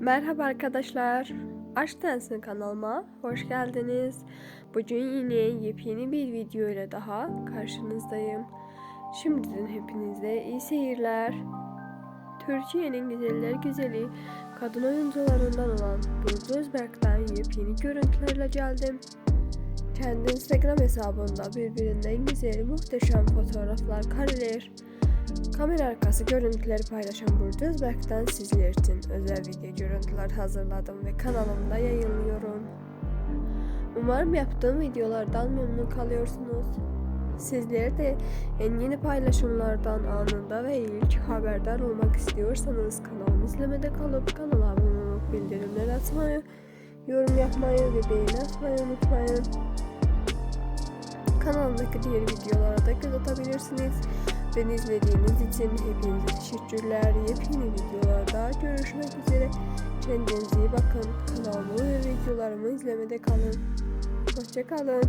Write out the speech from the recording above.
Merhaba arkadaşlar. Aşk Dansı kanalıma hoş geldiniz. Bugün yine yepyeni bir video ile daha karşınızdayım. Şimdiden hepinize iyi seyirler. Türkiye'nin güzeller güzeli kadın oyuncularından olan Burcu Özberk'ten yepyeni görüntülerle geldim. Kendi Instagram hesabında birbirinden güzel muhteşem fotoğraflar kareler, Kamera arkası görüntüleri paylaşan Burcu Özberk'ten sizler için özel video görüntüler hazırladım ve kanalımda yayınlıyorum. Umarım yaptığım videolardan memnun kalıyorsunuz. Sizler de en yeni paylaşımlardan anında ve ilk haberdar olmak istiyorsanız kanalımı izlemede kalıp kanala abone olup bildirimler açmayı, yorum yapmayı ve beğeni atmayı unutmayın. Kanalımdaki diğer videolara da göz atabilirsiniz. Beni izlediğiniz için hepinize teşekkürler. Yepyeni videolarda görüşmek üzere. Kendinize iyi bakın. Kanalımı ve videolarımı izlemede kalın. Hoşçakalın.